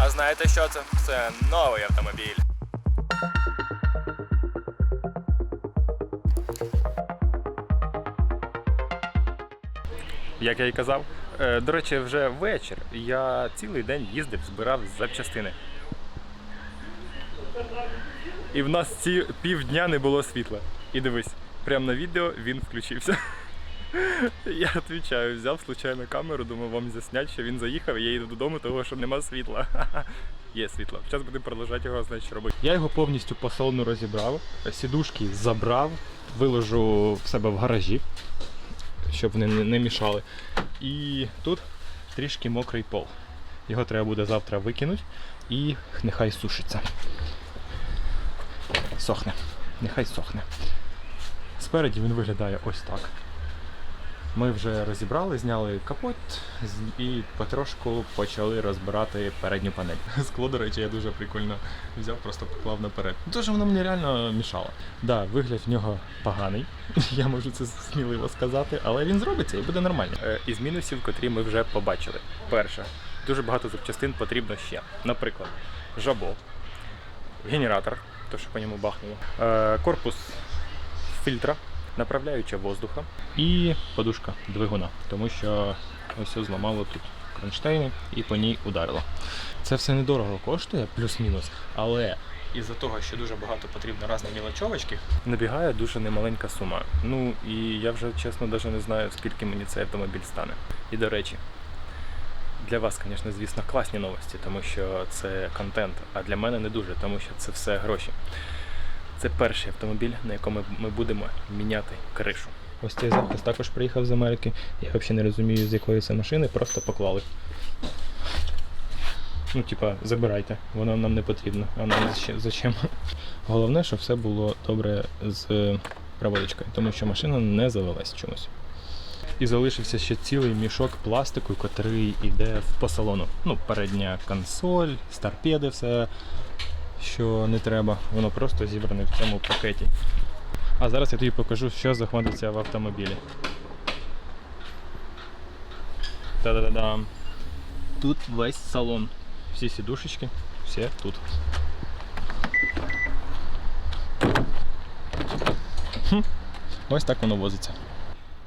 А знаєте що це? Це новий автомобіль. Як я і казав, е, до речі, вже вечір. Я цілий день їздив, збирав запчастини. І в нас ці півдня не було світла. І дивись, прямо на відео він включився. Я відповідаю, взяв случайно камеру, думав вам заснять, що він заїхав, і я їду додому, того що нема світла. Є світло. Зараз будемо продовжувати його, значить, робити. Я його повністю по салону розібрав, сідушки забрав, виложу в себе в гаражі, щоб вони не мішали. І тут трішки мокрий пол. Його треба буде завтра викинути і нехай сушиться. Сохне. Нехай сохне. Спереді він виглядає ось так. Ми вже розібрали, зняли капот і потрошку почали розбирати передню панель. Скло, до речі, я дуже прикольно взяв, просто поклав наперед. Тож воно мені реально мішало. Да, вигляд в нього поганий, я можу це сміливо сказати, але він зробиться і буде нормально. Е, Із мінусів, котрі ми вже побачили. Перше, дуже багато запчастин потрібно ще. Наприклад, жабо, генератор, то що по ньому бахнуло, е, корпус фільтра, направляюча воздуха і подушка двигуна, тому що ось зламало тут кронштейни і по ній ударило. Це все недорого коштує, плюс-мінус, але із-за того, що дуже багато потрібно різної мілочовочки, набігає дуже немаленька сума. Ну і я вже чесно навіть не знаю, скільки мені цей автомобіль стане. І до речі, для вас, звісно, звісно, класні новості, тому що це контент, а для мене не дуже, тому що це все гроші. Це перший автомобіль, на якому ми будемо міняти кришу. Ось цей захист також приїхав з Америки. Я взагалі не розумію, з якої це машини, просто поклали. Ну, типа, забирайте, воно нам не потрібно. А нам зачем? Головне, щоб все було добре з проводочкою, тому що машина не завелась чомусь. І залишився ще цілий мішок пластику, який йде по салону. Ну, передня консоль, старпеди, все, що не треба. Воно просто зібране в цьому пакеті. А зараз я тобі покажу, що знаходиться в автомобілі. Та-да-да-дам. Тут весь салон. Всі сідушечки, все тут. Хм. Ось так воно возиться.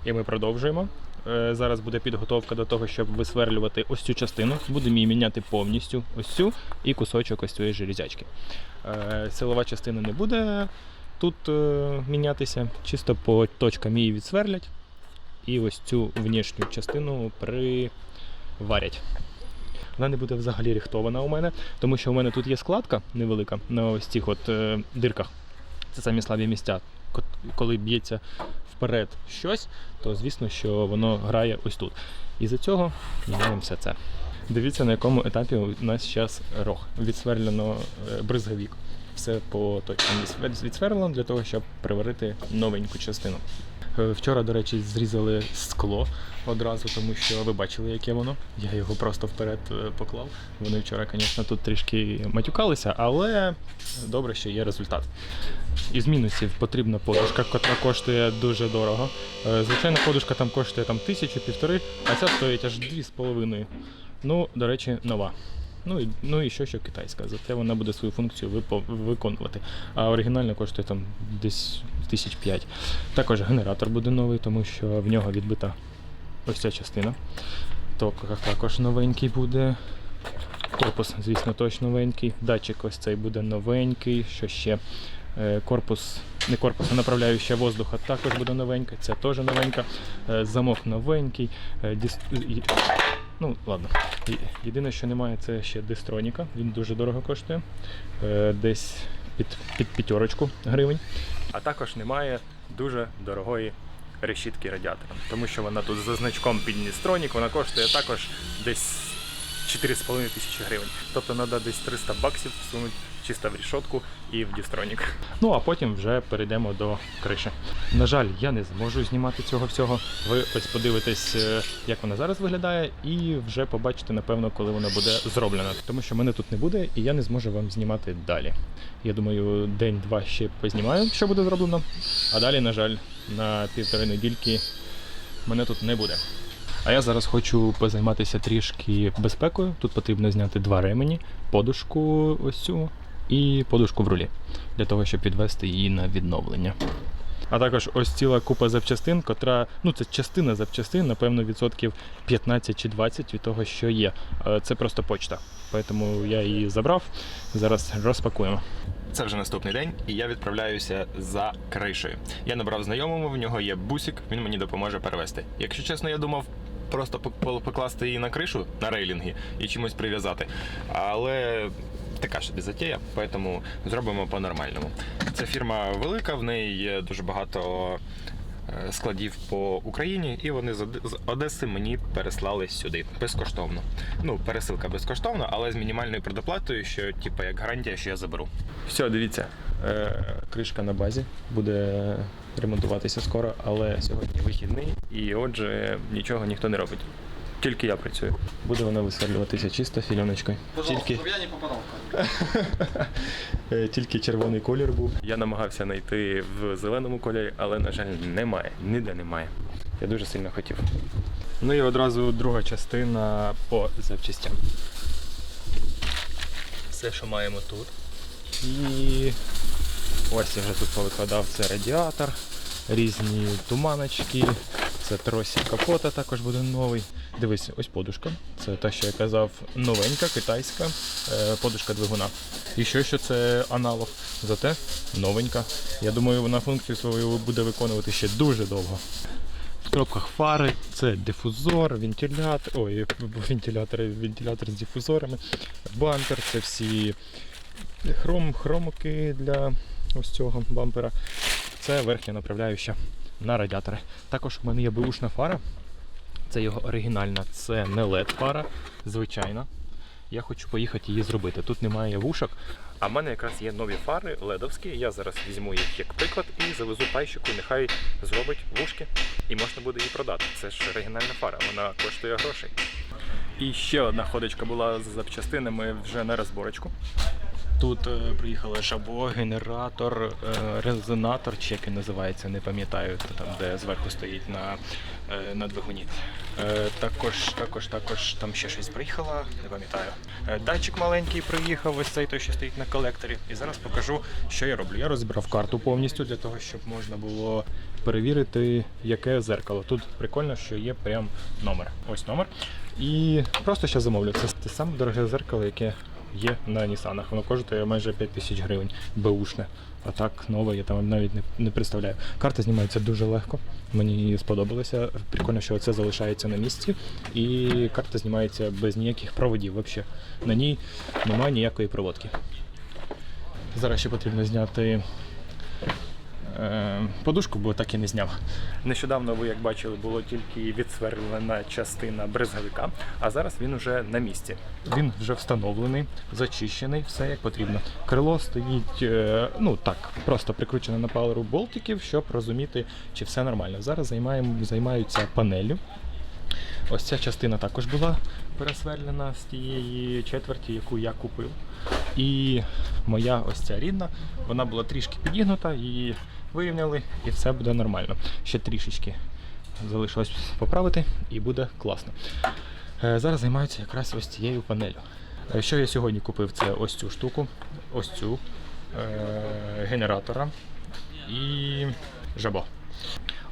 І ми продовжуємо. Е, Зараз буде підготовка до того, щоб висверлювати ось цю частину. Будемо її міняти повністю ось цю і кусочок ось цієї железячки. Е, Силова частина не буде тут е, мінятися, чисто по точкам її відсверлять. І ось цю внішню частину приварять. Вона не буде взагалі рихтована у мене, тому що у мене тут є складка невелика на ось цих от дирках. Це самі слабі місця. Коли б'ється вперед щось, то звісно, що воно грає ось тут. І за цього міняємо все це. Дивіться, на якому етапі у нас зараз рог. Відсверлено е, бризговік. Все по точкам відсверлено для того, щоб приварити новеньку частину. Е, Вчора, до речі, зрізали скло одразу, тому що ви бачили, яке воно. Я його просто вперед е, поклав. Вони вчора, звісно, тут трішки матюкалися, але добре, що є результат. Із мінусів потрібна подушка, яка коштує дуже дорого. Е, Звичайна подушка там коштує там тисячу, півтори, а ця стоїть аж дві з половиною. Ну, до речі, нова. Ну і, ну і що, що китайська, зате вона буде свою функцію виконувати. А оригінальна коштує там десь тисяч п'ять. Також генератор буде новий, тому що в нього відбита ось ця частина. Ток також новенький буде. Корпус, звісно, точно новенький. Датчик ось цей буде новенький. Що ще? Е, Корпус, не корпус, а направляюча воздуха також буде новенька. Це теж новенька. Е, Замок новенький. Е, Ну, ладно. Єдине, що немає, це ще дистроніка. Він дуже дорого коштує. Е, Десь під, під п'ятерочку гривень. А також немає дуже дорогої решітки радіатора, тому що вона тут за значком Підністронік, вона коштує також десь 4,5 тисячі гривень. Тобто треба десь 300 баксів всунути чисто в рішотку і в дістронік. Ну а потім вже перейдемо до криші. На жаль, я не зможу знімати цього всього. Ви ось подивитесь, е, як вона зараз виглядає, і вже побачите, напевно, коли вона буде зроблена. Тому що мене тут не буде, і я не зможу вам знімати далі. Я думаю, день-два ще познімаю, що буде зроблено. А далі, на жаль, на півтори недільки мене тут не буде. А я зараз хочу позайматися трішки безпекою. Тут потрібно зняти два ремені, подушку ось цю і подушку в рулі для того, щоб підвести її на відновлення. А також ось ціла купа запчастин, котра, ну це частина запчастин, напевно, відсотків 15 чи 20 від того, що є. Е, Це просто почта. Тому я її забрав. Зараз розпакуємо. Це вже наступний день, і я відправляюся за кришею. Я набрав знайомого, в нього є бусик, він мені допоможе перевезти. Якщо чесно, я думав просто пок- покласти її на кришу на рейлінги і чимось прив'язати. Але така собі затія, тому зробимо по-нормальному. Ця фірма велика, в неї є дуже багато складів по Україні, і вони з Одеси мені переслали сюди безкоштовно. Ну, пересилка безкоштовна, але з мінімальною предоплатою, що типу як гарантія, що я заберу. Все, дивіться, е, кришка на базі буде ремонтуватися скоро, але сьогодні вихідний, і отже, нічого ніхто не робить. Тільки я працюю. Буде вона висверлюватися чисто фільоночкою. Пожалуйста, Тільки, чтобы я не. Е, тільки червоний колір був. Я намагався знайти в зеленому кольорі, але, на жаль, немає. Ніде немає. Я дуже сильно хотів. Ну і одразу друга частина по запчастям. Все, що маємо тут. І ось я вже тут повикладав це радіатор, різні туманочки, це тросик капота також буде новий. Дивись, ось подушка. Це те, що я казав, новенька, китайська е, подушка двигуна. І що, що це аналог, зате новенька. Я думаю, вона функцію свою буде виконувати ще дуже довго. В коробках фари, це дифузор, вентилятор, ой, вентилятори, вентилятор з дифузорами, бампер, це всі хром, хромики для ось цього бампера. Це верхня направляюча на радіатори. Також в мене є бушна фара. Це його оригінальна, це не LED фара, звичайна. Я хочу поїхати її зробити. Тут немає вушок, а в мене якраз є нові фари ледовські. Я зараз візьму їх як приклад і завезу пайщику, нехай зробить вушки і можна буде її продати. Це ж оригінальна фара, вона коштує грошей. І ще одна ходочка була з запчастинами вже на розборочку. Тут е, приїхала жабо, генератор, е, резонатор, чи як він називається, не пам'ятаю, там де зверху стоїть на, е, на двигуні. Також, також, також там ще щось приїхало, не пам'ятаю. Датчик маленький приїхав, ось цей той, що стоїть на колекторі. І зараз покажу, що я роблю. Я розібрав карту повністю для того, щоб можна було перевірити, яке зеркало. Тут прикольно, що є прям номер. Ось номер. І просто ще замовлю. Це те саме дороге зеркало, яке є на Нісанах. Воно коштує майже 5 тисяч гривень, беушне. А так нове, я там навіть не, не представляю. Карта знімається дуже легко. Мені сподобалося. Прикольно, що це залишається на місці. І карта знімається без ніяких проводів. Взагалі. На ній немає ніякої проводки. Зараз ще потрібно зняти подушку, бо так і не зняв. Нещодавно, ви як бачили, було тільки відсверлена частина брезговика, а зараз він вже на місці. Він вже встановлений, зачищений, все як потрібно. Крило стоїть, е, ну так, просто прикручене на пару болтиків, щоб розуміти, чи все нормально. Зараз займаємо, займаються панеллю. Ось ця частина також була пересверлена з тієї четверті, яку я купив. І моя ось ця рідна, вона була трішки підігнута, її вирівняли і все буде нормально. Ще трішечки залишилось поправити і буде класно. Е, Зараз займаються якраз ось цією панелью. Е, Що я сьогодні купив? Це ось цю штуку, ось цю е, генератора і жабо.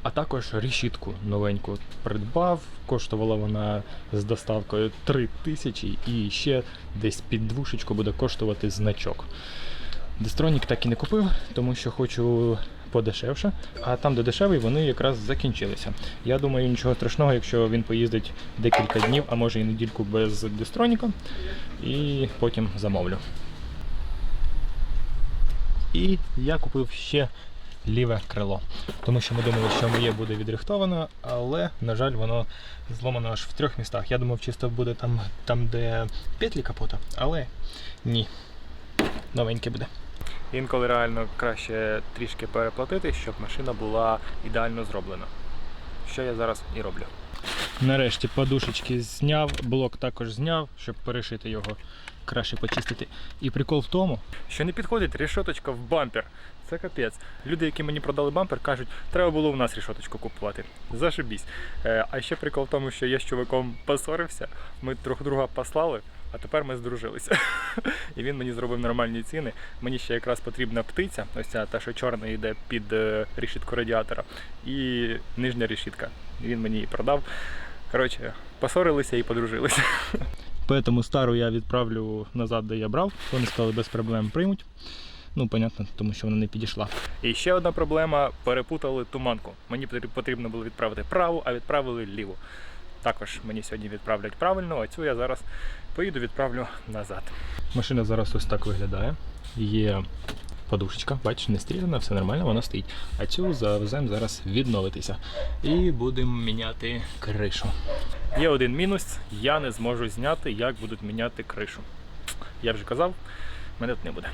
А також решітку новеньку придбав. Коштувала вона з доставкою 3 тисячі і ще десь під двушечку буде коштувати значок. Дестронік так і не купив, тому що хочу подешевше. А там, де дешевий, вони якраз закінчилися. Я думаю, нічого страшного, якщо він поїздить декілька днів, а може і недільку без дестроніка, і потім замовлю. І я купив ще ліве крило. Тому що ми думали, що моє буде відрихтовано, але, на жаль, воно зломано аж в трьох містах. Я думав, чисто буде там, там де петлі капота, але ні. Новеньке буде. Інколи реально краще трішки переплатити, щоб машина була ідеально зроблена. Що я зараз і роблю. Нарешті подушечки зняв, блок також зняв, щоб перешити його, краще почистити. І прикол в тому, що не підходить рішоточка в бампер. Це капець. Люди, які мені продали бампер, кажуть, треба було у нас рішоточку купувати. Зашибісь. Е, а ще прикол в тому, що я з чуваком поссорився, ми друг друга послали, а тепер ми здружилися. І він мені зробив нормальні ціни. Мені ще якраз потрібна птиця, ось ця та, що чорна йде під е, решітку радіатора, і нижня решітка. Він мені її продав. Коротше, посорилися і подружилися. Поэтому стару я відправлю назад, де я брав. Вони сказали, без проблем приймуть. Ну, понятно, тому що вона не підійшла. І ще одна проблема: перепутали туманку. Мені потрібно було відправити праву, а відправили ліву. Також мені сьогодні відправлять правильно, а цю я зараз поїду відправлю назад. Машина зараз ось так виглядає. Є подушечка, бачиш, не стріляна, все нормально, вона стоїть. А цю завеземо зараз відновитися. І будемо міняти кришу. Є один мінус, я не зможу зняти, як будуть міняти кришу. Я вже казав, мене тут не буде.